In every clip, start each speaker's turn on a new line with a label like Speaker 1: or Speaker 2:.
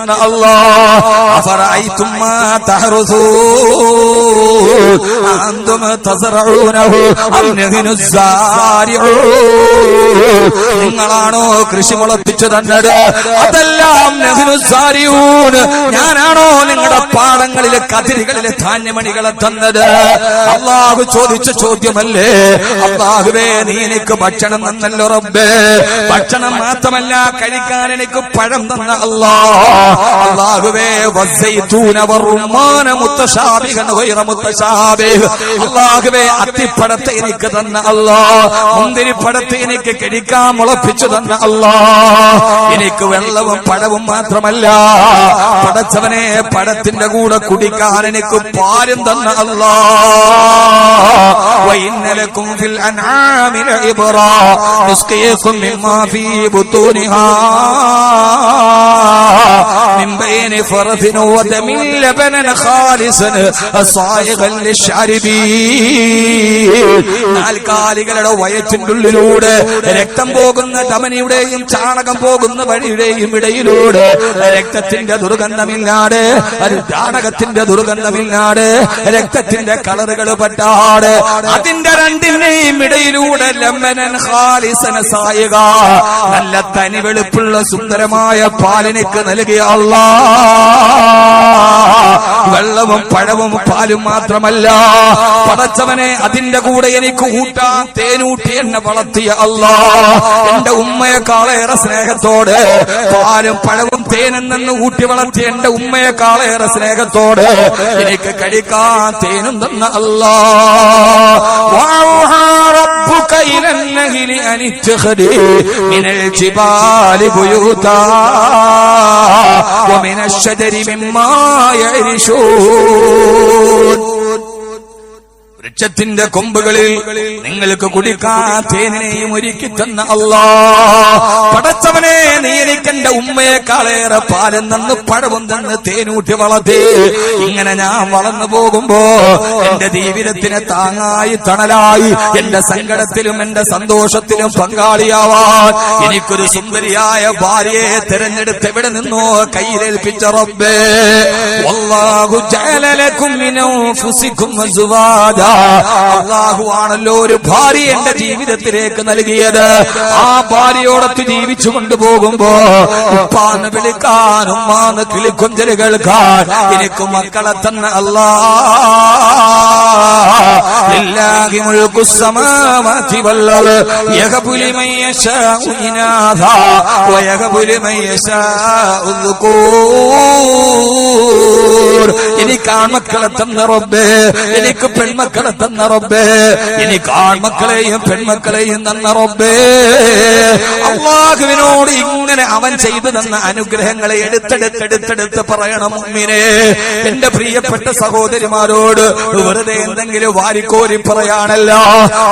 Speaker 1: നഹ്നു നിങ്ങളാണോ കൃഷി മുളപ്പിച്ചു തന്നത് അതെല്ലാം ഞാനാണോ നിങ്ങളുടെ പാടങ്ങളിലെ കതിരുകളിലെ ധാന്യമണികളെ തന്നത്? അള്ളാഹു ചോദിച്ച ചോദ്യമല്ലേ? അള്ളാഹുവേ നീ എനിക്ക് ഭക്ഷണം തന്നല്ലോ റബ്ബേ. ഭക്ഷണം മാത്രമല്ല കഴിക്കാൻ എനിക്ക് പഴം തന്ന അല്ലാ അള്ളാഹുവേ അള്ളാഹുവേ അത്തിപ്പഴത്തെ എനിക്ക് തന്ന അല്ലാ മുന്തിരിപ്പഴത്തെ എനിക്ക് കഴിക്കാൻ മുളപ്പിച്ചു തന്ന അല്ലാ എനിക്ക് വെള്ളവും പഴവും മാത്രമല്ല. പടച്ചവനെ പടത്തിന്റെ കൂടെ കുടിക്കാൻ എനിക്ക് പാലും തന്ന അല്ലാ വൈന്നലക്കും ഫിൽ അൻആമി ലഇബ്റാ നുസ്ഖിയക്കും മിമ്മാ ഫീ ബുത്തൂനിഹാ. من بين فرث ودم لبنا خالصا صائغا للشاربين നാൽക്കാലികളുടെ വയറ്റിന്റെ ഉള്ളിലൂടെ രക്തം പോകുന്ന ധമനിയുടെയും ചാണകം പോകുന്ന വഴിയുടെയും ഇടയിലൂടെ രക്തത്തിന്റെ ദുർഗന്ധമില്ലാതെ അത് ചാണകത്തിന്റെ ദുർഗന്ധമില്ലാതെ രക്തത്തിന്റെ കളറുകൾ പറ്റാതെ അതിന്റെ രണ്ടിന്റെയും ഇടയിലൂടെ ലമ്മനൻ ഖാലിസന സായുക നല്ല തനി വെളുപ്പുള്ള സുന്ദരമായ പാലിനിക്ക് നൽകിയ അല്ലാ വെള്ളവും പഴവും പാലും മാത്രമല്ല പടച്ചവനെ അതിന്റെ കൂടെ എനിക്ക് ഊട്ടാൻ തേനൂട്ടി എന്നെ വളർത്തിയ അല്ലാ എന്റെ ഉമ്മയെക്കാളേറെ സ്നേഹത്തോടെ പാലും പഴവും തേനും നിന്ന് ഊട്ടി വളർത്തിയ എന്റെ ഉമ്മയെക്കാളേറെ സ്നേഹത്തോടെ എനിക്ക് കഴിക്കാൻ തേനും തന്ന അല്ലാ وأوحى ربك إلى النهل أن اتخذي من الجبال بيوتا ومن الشجر مما يعرشون വൃക്ഷത്തിന്റെ കൊമ്പുകളിൽ നിങ്ങൾക്ക് കുടിക്കാൻ തേനിനെയും ഒരുക്കി തന്ന അല്ലാ പടച്ചവനെ നീ എനിക്കെന്റെ ഉമ്മയെക്കാളേറെ പാലും തന്ന് പഴവും തന്ന് തേനൂട്ടി വളർത്തി. ഇങ്ങനെ ഞാൻ വളർന്നു പോകുമ്പോ എന്റെ ജീവിതത്തിന് താങ്ങായി തണലായി. എന്റെ സങ്കടത്തിലും എന്റെ സന്തോഷത്തിലും പങ്കാളിയാവാൻ എനിക്കൊരു സുന്ദരിയായ ഭാര്യയെ തിരഞ്ഞെടുത്ത് എവിടെ നിന്നോ കയ്യിലേൽപ്പിച്ച റബ്ബേ. അൻഫുസിക്കും അസ്വാജാ അള്ളാഹു ആണല്ലോ ഒരു ഭാര്യ എന്റെ ജീവിതത്തിലേക്ക് നൽകിയത്. ആ ഭാര്യയോടൊത്ത് ജീവിച്ചു കൊണ്ടുപോകുമ്പോ ഉപ്പാന്ന് വിളിക്കാൻ ഉമ്മാന്ന് കിളിക്കൊഞ്ചൽ കേൾക്കാൻ എനിക്ക് മക്കളെ തന്നെ അല്ലാഹി എനിക്ക് ആൺമക്കളെ തന്ന റബ്ബേ. എനിക്ക് പെൺമക്കളെ തന്ന റബ്ബേ ഇനി ആൺമക്കളെയും പെൺമക്കളെയും തന്ന റബ്ബേ. അള്ളാഹുവിനോട് ഇങ്ങനെ അവൻ ചെയ്തു തന്ന അനുഗ്രഹങ്ങളെ എടുത്തെടുത്തെടുത്തെടുത്ത് പറയണം ഉമ്മിനെ. എന്റെ പ്രിയപ്പെട്ട സഹോദരിമാരോട് വെറുതെ എന്തെങ്കിലും വാരിക്കോരി പറയാനല്ല.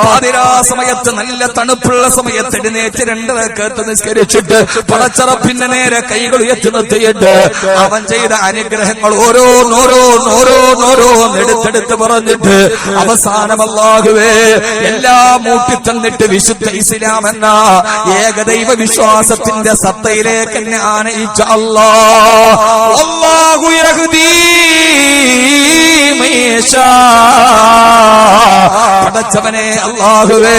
Speaker 1: പാതിരാ സമയത്ത് നല്ല തണുപ്പുള്ള സമയത്ത് എഴുന്നേറ്റ് രണ്ടരക്കത്ത് നിസ്കരിച്ചിട്ട് പടച്ചറപ്പിന്റെ നേരെ കൈകൾ ഉയർത്തി നിർത്തിയിട്ട് അവൻ ചെയ്ത അനുഗ്രഹങ്ങൾ ഓരോന്നോരോന്നോരോന്നോരോന്ന് എടുത്തെടുത്ത് പറഞ്ഞിട്ട് അവസാനമല്ലാകുവേ എല്ലാം മൂട്ടിത്തന്നിട്ട് വിശുദ്ധ ഇസ്ലാം എന്ന ഏകദൈവ വിശ്വാസത്തിന്റെ സത്തയിലേക്ക് എന്നെ ആനയിച്ച യഹ്ദീ മയ്യശാ. പടച്ചവനെ അള്ളാഹുവേ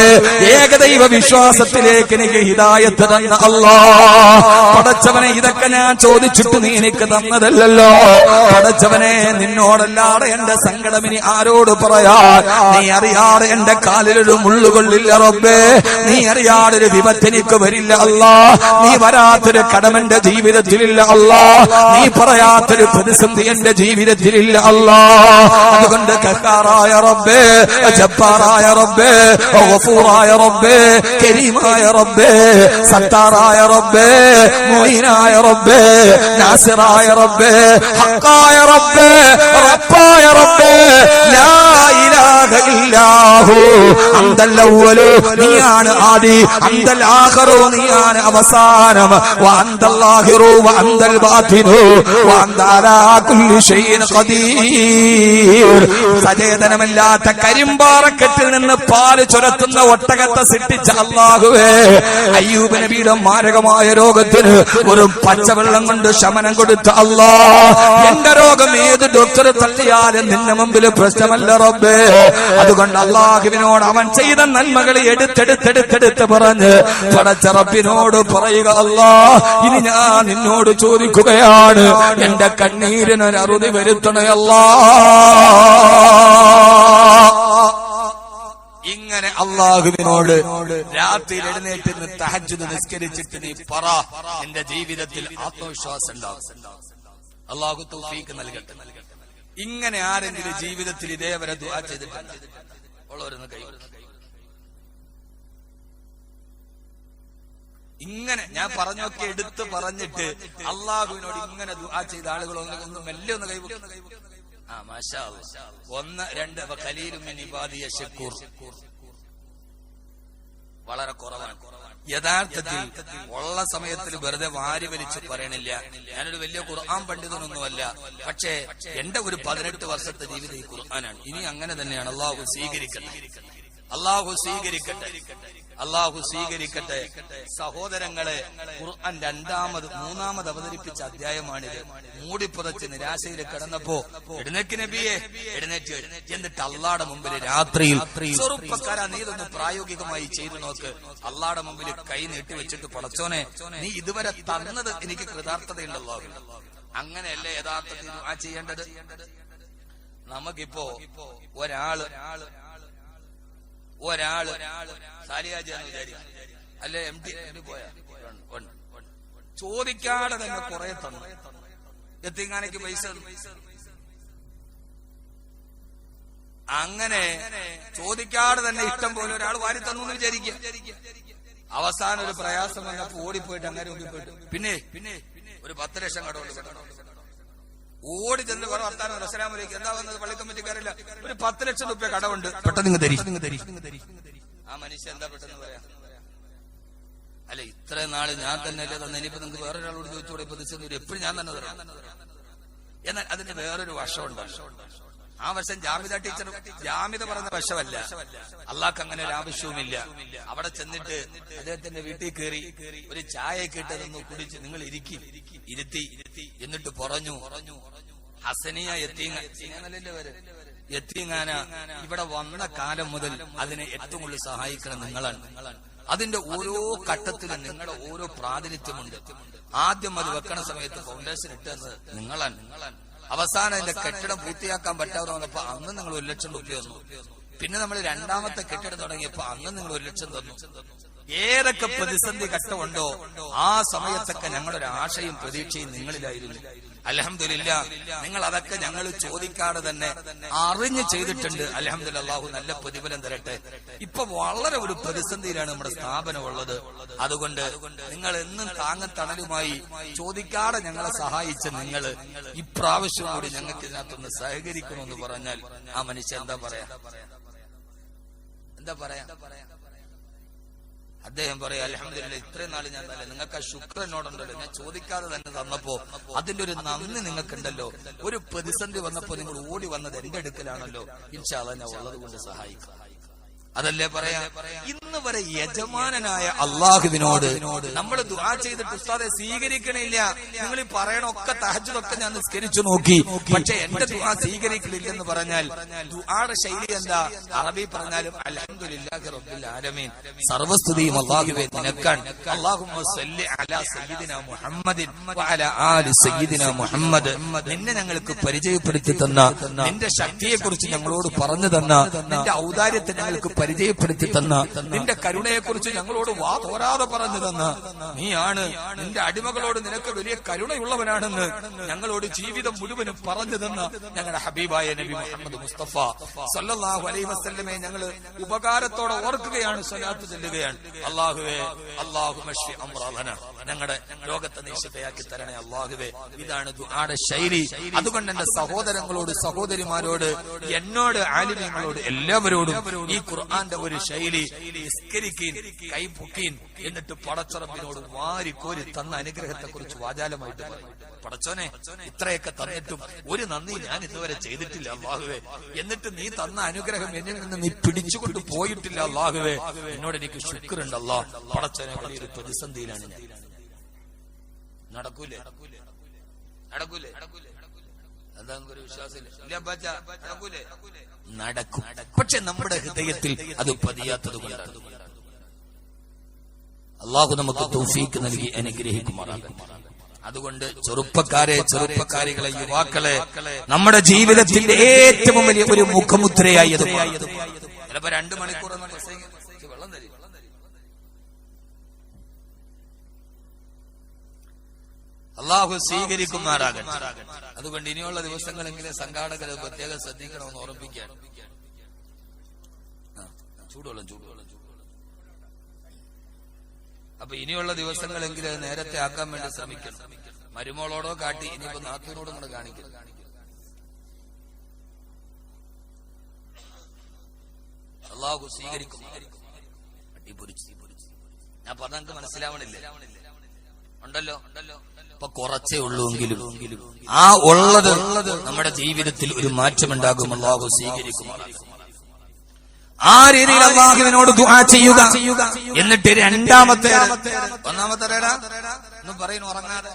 Speaker 1: ഏകദൈവ വിശ്വാസത്തിലേക്ക് എനിക്ക് ഹിതായത്ത് തന്ന അള്ളാ. പടച്ചവനെ ഇതൊക്കെ ഞാൻ ചോദിച്ചിട്ട് നീ എനിക്ക് തന്നതല്ലല്ലോ. പടച്ചവനെ നിന്നോടല്ലാതെ എന്റെ സങ്കടം ഇനി ആരോട് പറയാ നീ അറിയാതെ എന്റെ കാലിലൊരു മുള്ളുകൊള്ളില്ല റബ്ബേ. നീ അറിയാതെ ഒരു വിപത്ത് എനിക്ക് വരില്ല അല്ലാ നീ വരാത്തൊരു കടമെന്റെ ജീവിതത്തിലില്ല അല്ലാ നീ പറയാത്തൊരു പ്രതിസന്ധി എന്റെ ജീവിതത്തിലില്ല അല്ലാ അതുകൊണ്ട് കക്കാറായ റബ്ബേ ജബ്ബാറായ റബ്ബേ ഗഫൂറായ റബ്ബേ കരീമായ റബ്ബേ സത്താറായ റബ്ബേ മൊയ്നായ റബ്ബേ നാസിറായ റബ്ബേ ഹക്കായ റബ്ബേ റബ്ബായ റബ്ബേ ലാ നീയാണ് ആദി. അന്തൽ ആഹറോ നീയാണ് അവസാനം. വാന്തല്ലാഹിറോ വാന്തൽ ബാത്തിനു സചേതനമല്ലാത്ത കരിമ്പാറക്കെട്ടിൽ നിന്ന് പാൽ ചുരത്തുന്ന ഒട്ടകത്തെ സിട്ടിച്ച അള്ളാഹുവേ അയ്യൂബ് നബിയുടെ മാരകമായ രോഗത്തിന് ഒരു പച്ചവെള്ളം കൊണ്ട് ശമനം കൊടുത്ത അല്ലാ എന്റെ രോഗം ഏത് ഡോക്ടർ തള്ളിയാലും നിന്റെ മുമ്പിൽ പ്രശ്നമല്ല റബ്ബേ. അതുകൊണ്ട് അള്ളാഹുവിനോട് അവൻ ചെയ്ത നന്മകൾ എടുത്തെടുത്തെടുത്തെടുത്ത് പറഞ്ഞ് പടച്ചറപ്പിനോട് പറയുക അല്ലാ ഇനി ഞാൻ നിന്നോട് ചോദിക്കുകയാണ്. എന്റെ കണ്ണീരിനൊരറുതി വരുത്തണയല്ലാ ഇങ്ങനെ അള്ളാഹുവിനോട് രാത്രി എഴുന്നേറ്റ് നിന്ന് തഹജ്ജുദ് നിസ്കരിച്ചിട്ട് നീ പറ എന്റെ ജീവിതത്തിൽ ആത്മവിശ്വാസം ഉണ്ടാവും. അള്ളാഹു തൗഫീക്ക് നൽകട്ടെ. ഇങ്ങനെ ആരെങ്കിലും ജീവിതത്തിൽ ഇതേവരെ ദുആ ചെയ്തിട്ടുണ്ട് ഉള്ളവരൊന്ന് കൈ ഇങ്ങനെ ഞാൻ പറഞ്ഞൊക്കെ എടുത്ത് പറഞ്ഞിട്ട് അള്ളാഹുവിനോട് ഇങ്ങനെ ദുആ ചെയ്ത ആളുകൾ ഒന്ന് ഒന്ന് മെല്ലെ ഒന്ന് കൈവക്കും ആ മാഷാ. ഒന്ന് രണ്ട് വളരെ കുറവാണ്. യഥാർത്ഥത്തിൽ ഉള്ള സമയത്തിൽ വെറുതെ വാരി വലിച്ച് പറയണില്ല. ഞാനൊരു വലിയ ഖുർആൻ പണ്ഡിതനൊന്നുമല്ല. പക്ഷേ എന്റെ ഒരു പതിനെട്ട് വർഷത്തെ ജീവിതം ഈ ഖുർആനാണ്. ഇനി അങ്ങനെ തന്നെയാണ്. അള്ളാഹു സ്വീകരിക്കട്ടെ. അള്ളാഹു സ്വീകരിക്കട്ടെ. അള്ളാഹു സ്വീകരിക്കട്ടെ. സഹോദരങ്ങളെ ഖുർആൻ രണ്ടാമത് മൂന്നാമത് അവതരിപ്പിച്ച അധ്യായമാണിത്. മൂടിപ്പുതച്ച് നിരാശയിൽ കിടന്നപ്പോ എഴുന്നേക്ക് നബിയെ എഴുന്നേറ്റ് എന്നിട്ട് അള്ളാടെ മുമ്പിൽ രാത്രിയിൽ ചെറുപ്പക്കാരാ നീ ഇതൊന്ന് പ്രായോഗികമായി ചെയ്തു നോക്ക്. അള്ളാടെ മുമ്പിൽ കൈ നീട്ടി വെച്ചിട്ട് പടച്ചോനെ നീ ഇതുവരെ തന്നത് എനിക്ക് കൃതാർത്ഥതയുണ്ടല്ലോ അങ്ങനെയല്ലേ യഥാർത്ഥത്തിൽ ആ ചെയ്യേണ്ടത്? നമുക്കിപ്പോ ഒരാൾ ഒരാൾ സാലിയാജിയാന്ന് വിചാരിക്കും അല്ലെ എം ടി പോയാ. ചോദിക്കാതെ തന്നെ കുറെ തന്നു. എത്തിങ്ങാനയ്ക്ക് പൈസ അങ്ങനെ ചോദിക്കാതെ തന്നെ ഇഷ്ടം പോലെ ഒരാൾ വാരി തന്നു എന്ന് വിചാരിക്കുക. അവസാനം ഒരു പ്രയാസം വന്നപ്പോ ഓടിപ്പോയിട്ട് അങ്ങനെ മുമ്പിൽ പോയിട്ട് പിന്നെ പിന്നെ ഒരു പത്ത് ലക്ഷം കടമുണ്ട് ഓടി ചെന്ന് കുറെ വർത്താനം റസലാമലേക്ക് എന്താ വന്നത്? പള്ളിക്കമ്മിറ്റിക്കാരില്ല ഒരു പത്ത് ലക്ഷം രൂപ കടമുണ്ട്. പെട്ടെന്ന് ആ മനുഷ്യൻ എന്താ പെട്ടെന്ന് പറയാ? അല്ല ഇത്രയും നാൾ ഞാൻ തന്നെ അല്ലേ തന്നെ. ഇനിയിപ്പോ നിങ്ങൾക്ക് വേറൊരാളോട് ചോദിച്ചുകൂടെ? ഇപ്പൊ തിരിച്ചു എപ്പോഴും ഞാൻ തന്നെ തരാം. എന്നാൽ അതിന്റെ വേറൊരു വശമുണ്ട്. ആ വശം ജാമിത ടീച്ചർ ജാമിത പറഞ്ഞ വശമല്ല. അള്ളാഹ്ക്ക് അങ്ങനെ ഒരു ആവശ്യവുമില്ല. അവിടെ ചെന്നിട്ട് അദ്ദേഹത്തിന്റെ വീട്ടിൽ കയറി ഒരു ചായ കിട്ടതൊന്ന് കുടിച്ച് നിങ്ങൾ ഇരിക്കി. ഇരുത്തി. എന്നിട്ട് പറഞ്ഞു ഹസനിയ എത്തിങ്ങാന ഇവിടെ വന്ന കാലം മുതൽ അതിനെ ഏറ്റവും കൂടുതൽ സഹായിക്കണം നിങ്ങളാണ്. അതിന്റെ ഓരോ ഘട്ടത്തിലും നിങ്ങളുടെ ഓരോ പ്രാതിനിധ്യമുണ്ട്. ആദ്യം അത് വെക്കണ സമയത്ത് ഫൗണ്ടേഷൻ ഇട്ടെന്ന് നിങ്ങളാണ് നിങ്ങളാണ്. അവസാനം അതിന്റെ കെട്ടിടം പൂർത്തിയാക്കാൻ പറ്റാതെ വന്നപ്പോ അന്ന് നിങ്ങൾ ഒരു ലക്ഷം രൂപ തന്നു പിന്നെ നമ്മൾ രണ്ടാമത്തെ കെട്ടിടം തുടങ്ങിയപ്പോ അന്ന് നിങ്ങൾ ഒരു ലക്ഷം തന്നു. ഏതൊക്കെ പ്രതിസന്ധി ഘട്ടമുണ്ടോ ആ സമയത്തൊക്കെ ഞങ്ങളുടെ ആശയും പ്രതീക്ഷയും നിങ്ങളിലായിരുന്നു. അലഹമില്ല നിങ്ങൾ അതൊക്കെ ഞങ്ങൾ ചോദിക്കാതെ തന്നെ അറിഞ്ഞ് ചെയ്തിട്ടുണ്ട്. അലഹമില്ല അള്ളാഹു നല്ല പ്രതിഫലം തരട്ടെ. ഇപ്പൊ വളരെ ഒരു പ്രതിസന്ധിയിലാണ് നമ്മുടെ സ്ഥാപനം ഉള്ളത്. അതുകൊണ്ട് നിങ്ങൾ എന്നും താങ്ങത്തണലുമായി ചോദിക്കാതെ ഞങ്ങളെ സഹായിച്ച നിങ്ങൾ ഇപ്രാവശ്യം കൂടി ഞങ്ങൾക്ക് ഇതിനകത്തൊന്ന് സഹകരിക്കണമെന്ന് പറഞ്ഞാൽ ആ മനുഷ്യൻ എന്താ പറയാ? എന്താ പറയാ? അദ്ദേഹം പറയാം അലഹമില്ല ഇത്രയും നാൾ ഞാൻ തന്നെ നിങ്ങൾക്ക് ആ ശുക്രനോടുണ്ടല്ലോ ഞാൻ ചോദിക്കാതെ തന്നെ തന്നപ്പോ അതിന്റെ ഒരു നന്ദി നിങ്ങൾക്കുണ്ടല്ലോ. ഒരു പ്രതിസന്ധി വന്നപ്പോ നിങ്ങൾ ഓടി വന്നത് എന്റെ അടുക്കലാണല്ലോ. ഇൻഷാല്ല ഞാൻ ഉള്ളത് കൊണ്ട് സഹായിക്കാം. അതല്ലേ പറയാ? ഇന്ന് വരെ യജമാനനായ അള്ളാഹുവിനോട് നമ്മൾ ദുആ ചെയ്തിട്ട് ഉസ്താദെ സ്വീകരിക്കണില്ല. നിങ്ങൾ ഈ പറയണൊക്കെ തഹജുദൊക്കെ ഞാൻ നിസ്കരിച്ചു നോക്കി. പക്ഷെ എന്റെ ദുആ സ്വീകരിക്കണില്ലെന്ന് പറഞ്ഞാൽ ദുആയുടെ ശൈലി എന്താ? അറബി പറഞ്ഞാലും അൽഹംദുലില്ലാഹി റബ്ബിൽ ആലമീൻ. സർവസ്തുതിയും അള്ളാഹുവേ നിനക്കാണ് അല്ലാഹുമ്മ സല്ലി അലാ സയ്യിദിന മുഹമ്മദിൻ വഅലാ ആലി സയ്യിദിന മുഹമ്മദ്. നിന്നെ ഞങ്ങൾക്ക് പരിചയപ്പെടുത്തി തന്ന നിന്റെ ശക്തിയെ കുറിച്ച് ഞങ്ങളോട് പറഞ്ഞു തന്ന നിന്റെ ഔദാര്യത്തെ ഞങ്ങൾക്ക് പരിചയപ്പെടുത്തി തന്ന നിന്റെ കരുണയെക്കുറിച്ച് ഞങ്ങളോട് വാ തോരാതെ പറഞ്ഞു തന്ന നീയാണ് നിന്റെ അടിമകളോട് നിനക്ക് വലിയ കരുണയുള്ളവനാണെന്ന് ഞങ്ങളോട് ജീവിതം മുഴുവനും പറഞ്ഞു തന്ന ഞങ്ങളുടെ ഹബീബായ നബി മുഹമ്മദ് മുസ്തഫ സല്ലാഹു അലൈ വസ്ല്ലമെ ഞങ്ങൾ ഉപകാരത്തോടെ ഓർക്കുകയാണ് സ്വലാത്ത് ചെല്ലുകയാണ്. അള്ളാഹുവേ അള്ളാഹു മഷ്ഫി അമ്രാദന ഞങ്ങളുടെ ലോകത്തെ നിശ്ചിതയാക്കി തരണേ അള്ളാഹുവേ ഇതാണ് ദുആടെ ശൈലി. അതുകൊണ്ട് എന്റെ സഹോദരങ്ങളോട് സഹോദരിമാരോട് എന്നോട് ആലിമ്യങ്ങളോട് എല്ലാവരോടും ഈ ഖുർആൻ ഖുർആന്റെ ഒരു ശൈലി നിസ്കരിക്കീൻ കൈ പൊക്കീൻ എന്നിട്ട് പടച്ചറപ്പിനോട് വാരിക്കോരി തന്ന അനുഗ്രഹത്തെ കുറിച്ച് വാചാലമായിട്ട് പറയും. പടച്ചോനെ ഇത്രയൊക്കെ തന്നിട്ടും ഒരു നന്ദി ഞാൻ ഇതുവരെ ചെയ്തിട്ടില്ല അള്ളാഹുവേ എന്നിട്ട് നീ തന്ന അനുഗ്രഹം എന്നിൽ നിന്ന് നീ പിടിച്ചുകൊണ്ട് പോയിട്ടില്ല അള്ളാഹുവേ എന്നോട് എനിക്ക് ശുക്രണ്ടല്ലോ പടച്ചോനെ വലിയൊരു പ്രതിസന്ധിയിലാണ് ഞാൻ. നടക്കൂലേ? നടക്കൂലേ? അതാ ഒരു വിശ്വാസമില്ല നടക്കും. പക്ഷെ നമ്മുടെ ഹൃദയത്തിൽ അത് പതിയാത്തത് കൊണ്ടാണ്. അള്ളാഹു നമുക്ക് തൗഫീക്ക് നൽകി അനുഗ്രഹിക്കുമാറാകും അതുകൊണ്ട് ചെറുപ്പക്കാരെ ചെറുപ്പക്കാരികളെ യുവാക്കളെ നമ്മുടെ ജീവിതത്തിന്റെ ഏറ്റവും വലിയ ഒരു മുഖമുദ്രയായി. ചിലപ്പോ രണ്ടു മണിക്കൂർ വെള്ളം തരും. അള്ളാഹു സ്വീകരിക്കുമാറാകട്ടെ. അതുകൊണ്ട് ഇനിയുള്ള ദിവസങ്ങളെങ്കിലും സംഘാടകർ പ്രത്യേകം ശ്രദ്ധിക്കണമെന്ന് ഓർമ്മിക്കാൻ ആ, ചൂടുവെള്ളം ചൂടുവെള്ളം അപ്പൊ ഇനിയുള്ള ദിവസങ്ങളെങ്കിലും നേരത്തെ ആക്കാൻ വേണ്ടി ശ്രമിക്കണം. മരുമോളോടോ കാട്ടി ഇനിയിപ്പോ നാത്തൂനോടും കൂടെ കാണിക്കണം അള്ളാഹു സ്വീകരിക്കും അടിപൊളിച്ച് ഞാൻ പറഞ്ഞ മനസ്സിലാവണില്ലേ? ഉണ്ടല്ലോ? കുറച്ചേ ഉള്ളൂവെങ്കിലും ആ ഉള്ളത് നമ്മുടെ ജീവിതത്തിൽ ഒരു മാറ്റമുണ്ടാകും. അള്ളാഹു സ്വീകരിക്കും. ആ രീതിയിൽ അള്ളാഹുവിനോട് ദുആ ചെയ്യുക? എന്നിട്ട് രണ്ടാമത്തെ ഒന്നാമത്തെ പറയുന്നു ഉറങ്ങാതെ.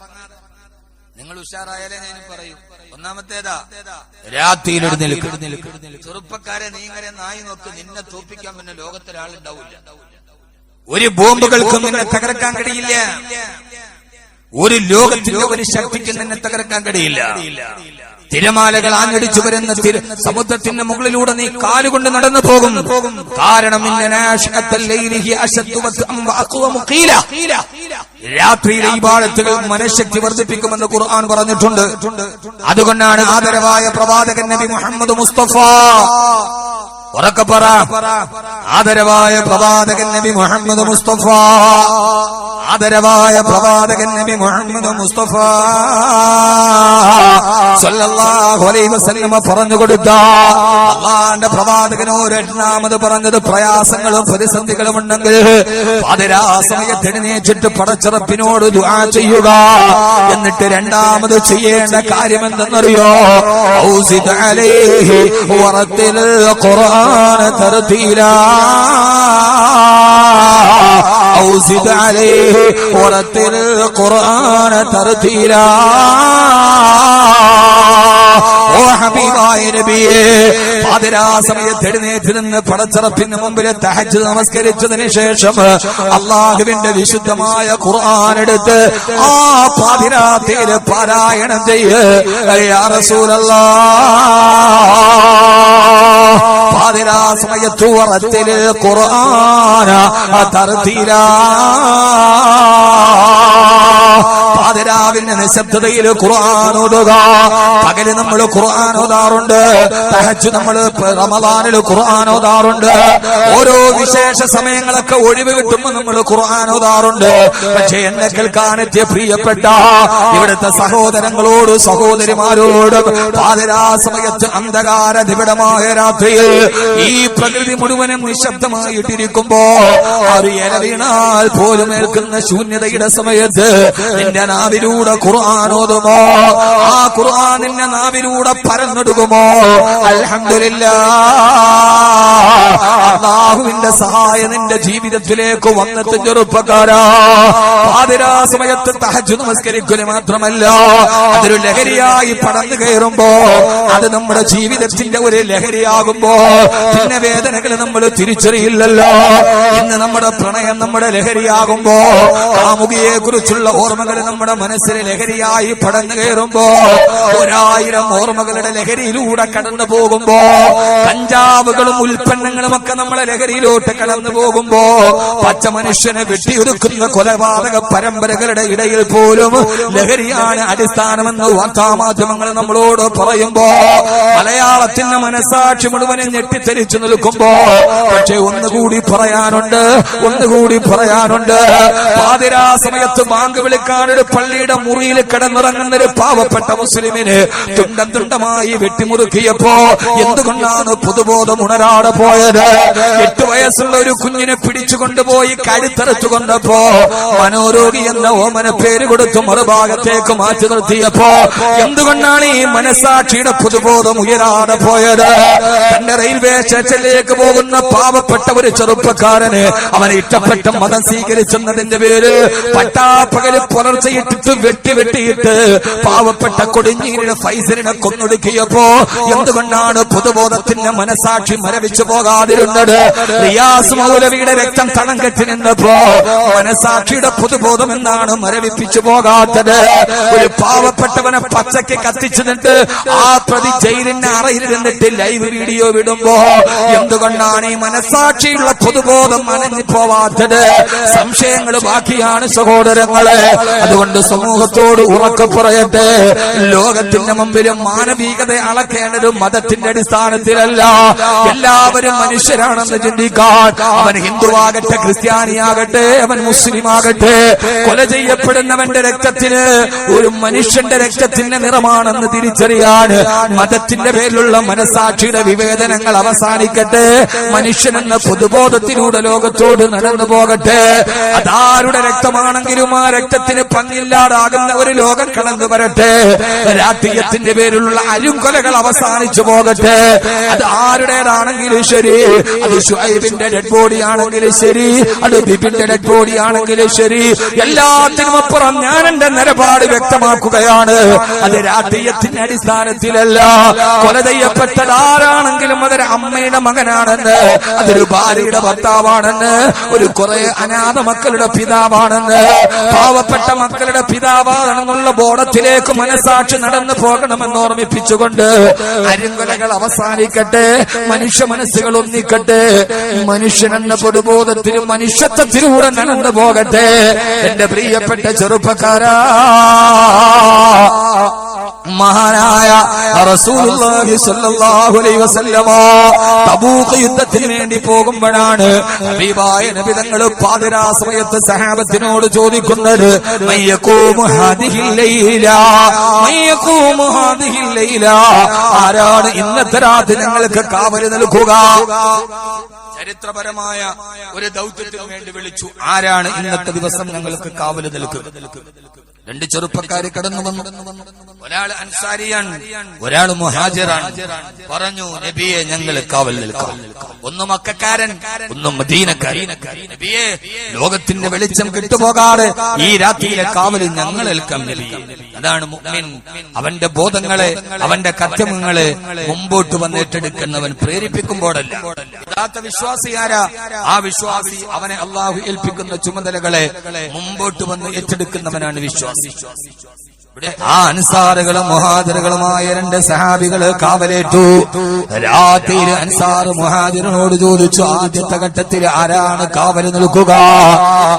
Speaker 1: നിങ്ങൾ ഉഷാറായാലേ ഞാൻ പറയൂ. ഒന്നാമത്തേതാ രാത്രിയിൽ ചെറുപ്പക്കാരെ നീ ഇങ്ങനെ നായി നോക്ക് നിന്നെ തോപ്പിക്കാൻ പിന്നെ ലോകത്തൊരാളുണ്ടാവില്ല ഒരു ബോംബുകൾക്കും നിന്നെ തകർക്കാൻ കഴിയില്ല. ഒരു ലോകത്തിന്റെ ഒരു ശക്തിക്ക് നിന്നെ തകർക്കാൻ കഴിയില്ല. തിരമാലകൾ ആഞ്ഞടിച്ചു വരുന്ന സമുദ്രത്തിന്റെ മുകളിലൂടെ നീ കാലുകൊണ്ട് നടന്നു പോകും. കാരണം രാത്രിയിലെ ഈ ബാലത്തുകൾ മനഃശക്തി വർദ്ധിപ്പിക്കുമെന്ന് ഖുർആൻ പറഞ്ഞിട്ടുണ്ട്. അതുകൊണ്ടാണ് ആദരവായ പ്രവാചകൻ നബി മുഹമ്മദ് മുസ്തഫ. ഉറക്കെ പറ. ആദരവായ പ്രവാചകൻ നബി മുഹമ്മദ് മുസ്തഫ. ആദരവായ പ്രവാചകൻ നബി മുഹമ്മദ് മുസ്തഫ. സല്ലല്ലാഹു അലൈഹി വസല്ലമ പറഞ്ഞു കൊടുത്ത. അള്ളാന്റെ പ്രവാചകനോ രണ്ടാമത് പറഞ്ഞത് പ്രയാസങ്ങളും പ്രതിസന്ധികളും ഉണ്ടെങ്കിൽ പാതിരാ സമയത്ത് എഴുന്നേറ്റിട്ട് പടച്ചിറപ്പിനോട് ദുആ ചെയ്യുക. എന്നിട്ട് രണ്ടാമത് ചെയ്യേണ്ട കാര്യം എന്തെന്നറിയോ ഖുർആന തർതീല. ഔസിദ് അലൈഹി വറത്തിൽ ഖുർആന തർതീലാ. ഓ ഹബീബായ നബിയേ പാതിരാ സമയത്ത് എഴുന്നേറ്റ് പടച്ചിറപ്പിന് മുമ്പിൽ തഹജ് നമസ്കരിച്ചതിന് ശേഷം അള്ളാഹുവിന്റെ വിശുദ്ധമായ ഖുർആൻ എടുത്ത് ആ പാതിരാത്തിയിൽ പാരായണം ചെയ്യ്. പാതിരാ സമയത്ത് ഉറത്തിൽ ഖുർആന തർത്തീലാ. പാതിരാവിന്റെ നിശബ്ദതയിൽ ഖുർആൻ പകൽ നമ്മൾ ഖുർആൻ ഓതാറുണ്ട്. തഹജ് നമ്മൾ റമദാനിൽ ഖുർആൻ ഓരോ വിശേഷ സമയങ്ങളൊക്കെ ഒഴിവ് കിട്ടുമ്പോൾ നമ്മൾ ഖുർആൻ പക്ഷെ എന്നെ കേൾക്കാനെത്തിയ പ്രിയപ്പെട്ട ഇവിടുത്തെ സഹോദരങ്ങളോട് സഹോദരിമാരോട് പാതിരാ സമയത്ത് അന്ധകാര നിബിഡമായ രാത്രിയിൽ ഈ പ്രകൃതി മുഴുവനും നിശബ്ദമായിട്ടിരിക്കുമ്പോ ഒരു വീണാൽ പോലും ഏൽക്കുന്ന ശൂന്യതയുടെ സമയത്ത് നിന്റെ നാവിലൂടെ ഖുർആൻ ഓതുമോ? ആ ഖുർആൻ നിന്റെ നാവിലൂടെ പരന്നെടുക്കുമോ? അൽഹംദുലില്ലാ. അള്ളാഹുവിന്റെ സഹായം നിന്റെ ജീവിതത്തിലേക്ക് വന്നിട്ട് ചെറുപ്പക്കാരാ. പാതിരാ സമയത്ത് തഹജ് നമസ്കരിക്കുക മാത്രമല്ല അതൊരു ലഹരിയായി പടന്നു കയറുമ്പോ അത് നമ്മുടെ ജീവിതത്തിന്റെ ഒരു ലഹരിയാകുമ്പോ പിന്നെ വേദനകൾ നമ്മൾ തിരിച്ചറിയില്ലല്ലോ. ഇന്ന് നമ്മുടെ പ്രണയം നമ്മുടെ ലഹരിയാകുമ്പോ കാമുകിയെ കുറിച്ചുള്ള ഓർമ്മകൾ നമ്മുടെ മനസ്സിൽ ലഹരിയായി പടന്നു കയറുമ്പോ ഒരായിരം ഓർമ്മകളുടെ ലഹരിയിലൂടെ കടന്നു പോകുമ്പോ കഞ്ചാവുകളും ഉൽപ്പന്നങ്ങളും ഒക്കെ നമ്മളെ ലഹരിയിലോട്ട് കടന്നു പോകുമ്പോ പച്ച മനുഷ്യനെ വെട്ടിയൊരുക്കുന്ന കൊലപാതക പരമ്പരകളുടെ ഇടയിൽ പോലും ലഹരിയാണ് അടിസ്ഥാനമെന്ന് വാർത്താമാധ്യമങ്ങൾ നമ്മളോട് പറയുമ്പോ മലയാളത്തിന്റെ മനസാക്ഷി മുഴുവനും ഞെട്ടിത്തെരിച്ചു നിൽക്കുമ്പോ പക്ഷെ ഒന്നുകൂടി പറയാനുണ്ട് ഒന്നുകൂടി പറയാനുണ്ട്. പാതിരാ സമയത്ത് ബാങ്ക് വിളിക്കാൻ ഒരു പള്ളിയുടെ മുറിയിൽ കിടന്നിറങ്ങുന്ന ഒരു പാവപ്പെട്ട മുസ്ലിമിന് തുണ്ടം തുണ്ടമായി വെട്ടിമുറുക്കിയപ്പോ എന്തുകൊണ്ടാണ് പൊതുബോധം ഉണരാടെ പോയത്? എട്ട് വയസ്സുള്ള ഒരു കുഞ്ഞിനെ പിടിച്ചു കൊണ്ടുപോയി കൊണ്ടപ്പോ മനോരോഗി എന്ന ഓമന പേര് കൊടുത്തു മറുഭാഗത്തേക്ക് മാറ്റി നിർത്തിയപ്പോ എന്തുകൊണ്ടാണ് ഈ മനസാക്ഷിയുടെ പൊതുബോധം ഉയരാതെ പോയത്? തന്റെ റെയിൽവേ സ്റ്റേഷനിലേക്ക് പോകുന്ന പാവപ്പെട്ട ഒരു ചെറുപ്പക്കാരന് അവൻ ഇഷ്ടപ്പെട്ട മതം സ്വീകരിച്ചെന്നതിന്റെ പേര് പട്ടാപ്പകൽ പുലർച്ചയിട്ടിട്ട് വെട്ടി വെട്ടിയിട്ട് പാവപ്പെട്ട കൊടിഞ്ഞീരിയുടെ ഫൈസലിനെ കൊന്നൊടുക്കിയപ്പോ എന്തുകൊണ്ടാണ് പൊതുബോധത്തിന്റെ മനസാക്ഷി മരവിച്ചു പോകാതിരുന്നത്? റിയാസ് മൗലവിയുടെ രക്തം തളം കെട്ടി നിന്നപ്പോ മനസാക്ഷിയുടെ പൊതുബോധം എന്നാണ് മരവിപ്പിച്ചു പോകാത്തത്. ഒരു പാവപ്പെട്ടവനെ പച്ചയ്ക്ക് കത്തിച്ചിട്ട് ആ പ്രതി ജയിലിന്റെ അറയിൽ നിന്നിട്ട് ലൈവ് വീഡിയോ വിടുമ്പോ എന്തുകൊണ്ടാണ് ഈ മനസാക്ഷിയുള്ള പൊതുബോധം അനങ്ങി പോവാത്തത്? സംശയങ്ങൾ ബാക്കിയാണ് സഹോദരങ്ങളെ. അതുകൊണ്ട് സമൂഹത്തോട് ഉറക്കെ പറയട്ടെ ലോകത്തിന്റെ മുമ്പിലും മാനവികത അളക്കേണ്ടത് മതത്തിന്റെ അടിസ്ഥാനത്തിലല്ല. എല്ലാവരും മനുഷ്യരാണെന്ന് ചിന്തിക്കാൻ അവൻ ഹിന്ദുവാകട്ടെ ക്രിസ്ത്യാനിയാകട്ടെ അവൻ മുസ്ലിം ആകട്ടെ കൊല ചെയ്യപ്പെടുന്നവന്റെ രക്തത്തിന് ഒരു മനുഷ്യന്റെ രക്തത്തിന്റെ നിറമാണെന്ന് തിരിച്ചറിയാൻ മതത്തിന്റെ പേരിലുള്ള മനസാക്ഷിയുടെ വിവേചനങ്ങൾ അവസാനിക്കട്ടെ. മനുഷ്യനെന്ന പൊതുബോധത്തിലൂടെ ലോകത്തോട് നടന്നു പോകട്ടെ അതാരുടെ രക്തമാണെങ്കിലും ആ രക്തത്തിന് പങ്കില്ലാതാകുന്ന ഒരു ലോകം കടന്നു വരട്ടെ. രാഷ്ട്രീയത്തിന്റെ പേരിലുള്ള അരുംകൊലകൾ അവസാനിച്ചു പോകട്ടെ. അത് ആരുടേതാണെങ്കിലും ശരി. അത് ഷുഹൈബിന്റെ ഡെഡ് ബോഡി ആണെങ്കിലും ശരി. അത് ബിബിന്റെ ഡെഡ് ബോഡി ആണെങ്കിലും ശരി. എല്ലാത്തിനും അപ്പുറം ഞാൻ എന്റെ നിലപാട് വ്യക്തമാക്കുകയാണ്. അത് രാഷ്ട്രീയത്തിന്റെ അടിസ്ഥാനത്തിലല്ല. കൊല ചെയ്യപ്പെട്ടത് ആരാണെങ്കിലും അതൊരു അമ്മയുടെ മകനാണെന്ന് അതൊരു ഭാര്യയുടെ ഭർത്താവാണെന്ന് ഒരു കുറെ അനാഥ മക്കളുടെ പിതാവാണെന്ന് പാവപ്പെട്ട മക്കളുടെ പിതാവാണെന്നുള്ള ബോധത്തിലേക്ക് മനസാക്ഷി നടന്നു പോകണമെന്ന് ഓർമ്മിപ്പിച്ചുകൊണ്ട് അരിങ്കലകൾ അവസാനിക്കട്ടെ മനുഷ്യ മനസ്സുകൾ ഒന്നിക്കട്ടെ മനുഷ്യനെന്ന പൊതുബോധത്തിലും മനുഷ്യത്വത്തിലൂടെ നടന്നു പോകട്ടെ. എന്റെ പ്രിയപ്പെട്ട ചെറുപ്പക്കാരാ മഹാനായ യുദ്ധത്തിന് വേണ്ടി പോകുമ്പോഴാണ് ഹബീബായ നബി പാതിരാ സമയത്ത് സഹാബത്തിനോട് ചോദിക്കുന്നത് ആരാണ് ഇന്നത്തെ രാത്രി ഞങ്ങൾക്ക് കാവൽ നൽകുക? ചരിത്രപരമായ ഒരു ദൗത്യത്തിന് വേണ്ടി വിളിച്ചു. ആരാണ് ഇന്നത്തെ ദിവസം ഞങ്ങൾക്ക് കാവൽ നൽകുക? രണ്ട് ചെറുപ്പക്കാര് കടന്നു വന്നു. ഒരാൾ അൻസാരിയാണ് ഒരാൾ മുഹാജിറാണ്. പറഞ്ഞു നബിയെ ഞങ്ങൾ കാവൽ നിൽക്കാം ഒന്ന് മക്കാരൻ ഒന്ന് മദീനക്കാരൻ. ലോകത്തിന്റെ വെളിച്ചം കിട്ടുപോകാതെ ഈ രാത്രിയിലെ കാവൽ ഞങ്ങൾ ഏൽക്കാം അതാണ് അവന്റെ ബോധങ്ങളെ അവന്റെ കർത്തവ്യങ്ങളെ മുമ്പോട്ട് വന്ന് ഏറ്റെടുക്കുന്നവൻ പ്രേരിപ്പിക്കുമ്പോഴല്ല. യഥാർത്ഥ വിശ്വാസി ആരാ? ആ വിശ്വാസി അവനെ അള്ളാഹു ഏൽപ്പിക്കുന്ന ചുമതലകളെ മുമ്പോട്ട് വന്ന് ഏറ്റെടുക്കുന്നവനാണ് വിശ്വാസി. ആ അൻസാറുകളും മുഹാദിറുകളുമായ രണ്ട് സഹാബികൾ കാവലേറ്റു. രാത്രിയിൽ അൻസാർ മുഹാദിറിനോട് ചോദിച്ചു ആദ്യത്തെ ഘട്ടത്തിൽ ആരാണ് കാവൽ നിൽക്കുക?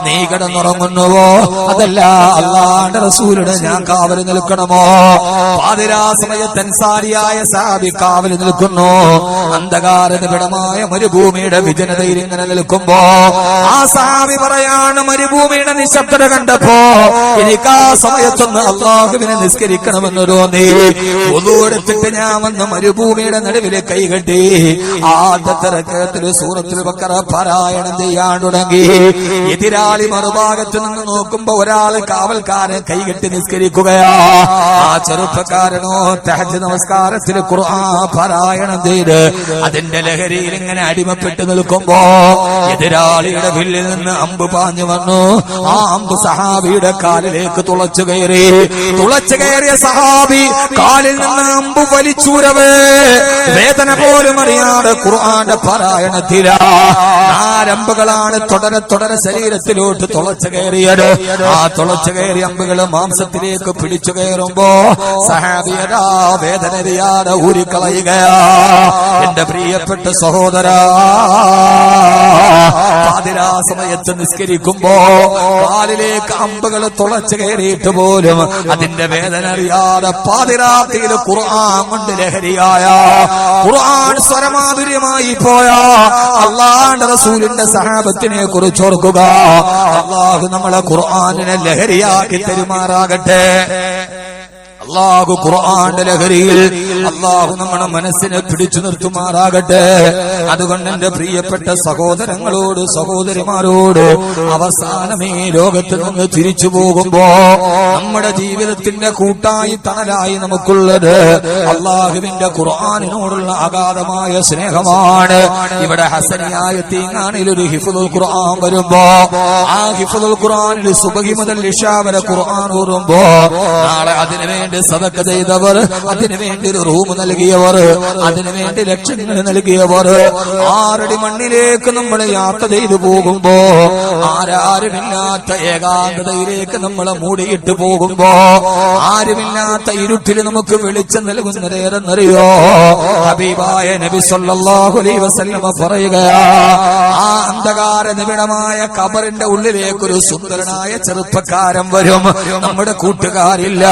Speaker 1: നീ കിടന്നുറങ്ങുന്നുവോ? അതല്ല അള്ളാന്റെ റസൂലിന് ഞാൻ കാവൽ നിൽക്കണമോ? പാതിരാ സമയത്ത് അൻസാരിയായ സഹാബി കാവൽ നിൽക്കുന്നു. അന്ധകാര നിബിഡമായ മരുഭൂമിയുടെ വിജനതയിൽ ഇങ്ങനെ നിൽക്കുമ്പോ ആ സഹാബി പറയാണ് മരുഭൂമിയുടെ നിശബ്ദത കണ്ടപ്പോ എനിക്ക് ആ സമയത്തൊന്ന് അള്ളാഹുവിനെ നിസ്കരിക്കണമെന്ന് തോന്നി. ഒന്നുകൊടുത്തിട്ട് ഞാൻ വന്ന് മരുഭൂമിയുടെ നടുവിലെ കൈകെട്ടി ആദ്യത്തെ റക്കത്തിൽ സൂറത്തിൽ ബക്കറ പാരായണം ചെയ്യാൻ തുടങ്ങി. എതിരാളി മറുഭാഗത്ത് നിന്ന് നോക്കുമ്പോ ഒരാൾ കാവൽക്കാരൻ കൈകെട്ടി നിസ്കരിക്കുകയാ. ആ ചെറുപ്പക്കാരനോ തഹജ് നമസ്കാരത്തിൽ ഖുർആൻ പാരായണം ചെയ്ത് അതിന്റെ ലഹരിയിൽ ഇങ്ങനെ അടിമപ്പെട്ട് നിൽക്കുമ്പോ എതിരാളിയുടെ വില്ലിൽ നിന്ന് അമ്പ് പാഞ്ഞു വന്നു. ആ അമ്പ് സഹാബിയുടെ കാലിലേക്ക് തുളച്ചു കയറി. തുളച്ചു കയറിയ സഹാബി കാലിൽ നിന്ന് അമ്പു വലിച്ചൂരവേ. വേദന പോലും അറിയാതെ ഖുർആന്റെ പാരായണത്തില. ആരമ്പുകളാണ് തുടരെ തുടരെ ശരീരത്തിലോട്ട് തുളച്ചു കയറിയത്. ആ തുളച്ചു കയറിയ അമ്പുകൾ മാംസത്തിലേക്ക് പിടിച്ചു കയറുമ്പോ സഹാബിയതാ വേദന അറിയാതെ ഊരിക്കളയുകയാ. എന്റെ പ്രിയപ്പെട്ട സഹോദര പാതിരാ സമയത്ത് നിസ്കരിക്കുമ്പോ കാലിലേക്ക് അമ്പുകൾ തുളച്ചു കയറിയിട്ട് പോലും അതിന്റെ വേദന അറിയാതെ പാതിരാത്രിയിൽ ഖുർആൻ കൊണ്ട് ലഹരിയായ ഖുർആൻ സ്വരമാധുര്യമായി പോയ അള്ളാന്റെ റസൂലിന്റെ സഹാബത്തിനെ കുറിച്ച് ഓർക്കുക. അള്ളാഹു നമ്മളെ ഖുർആാനിനെ ലഹരിയാക്കി തെരുമാറാകട്ടെ. അള്ളാഹു ഖുർആന്റെ ലഹരിയിൽ അള്ളാഹു നമ്മുടെ മനസ്സിനെ പിടിച്ചു നിർത്തുമാറാകട്ടെ. അതുകൊണ്ട് എന്റെ പ്രിയപ്പെട്ട സഹോദരങ്ങളോട് സഹോദരിമാരോട് അവസാനം ഈ ലോകത്ത് നിന്ന് തിരിച്ചു പോകുമ്പോ നമ്മുടെ ജീവിതത്തിന്റെ കൂട്ടായി തണലായി നമുക്കുള്ളത് അള്ളാഹുവിന്റെ ഖുർആാനിനോടുള്ള അഗാധമായ സ്നേഹമാണ്. ഇവിടെ ഹസനിയായ തീങ്ങാണിൽ ഒരു ഹിഫുദുൽ ഖുർആൻ വരുമ്പോ ആ ഹിഫുദുൽ ഖുർആാനിൽ സുബഹി മുതൽ ഇഷാ വരെ ഖുർആൻ ഊറുമ്പോ നാളെ അതിനു സദക്ക ചെയ്തവർ അതിനു വേണ്ടി ഒരു റൂം നൽകിയവർ അതിനു വേണ്ടി ലക്ഷങ്ങൾ നൽകിയവർ. ആറടി മണ്ണിലേക്ക് നമ്മൾ യാത്ര ചെയ്തു പോകുമ്പോ ആരാരുമില്ലാത്ത ഏകാന്തതയിലേക്ക് നമ്മളെ മൂടിയിട്ട് പോകുമ്പോ ആരുമില്ലാത്ത ഇരുട്ടിൽ നമുക്ക് വെളിച്ചം നൽകുന്നതേറെന്നറിയോ ഹബീബായ നബി സല്ലല്ലാഹു അലൈഹി വസല്ലമ പറയുകയാ ആ അന്ധകാര നിബിഡമായ കബറിന്റെ ഉള്ളിലേക്ക് ഒരു സുന്ദരനായ ചെറുപ്പക്കാരൻ വരും. നമ്മുടെ കൂട്ടുകാരില്ല.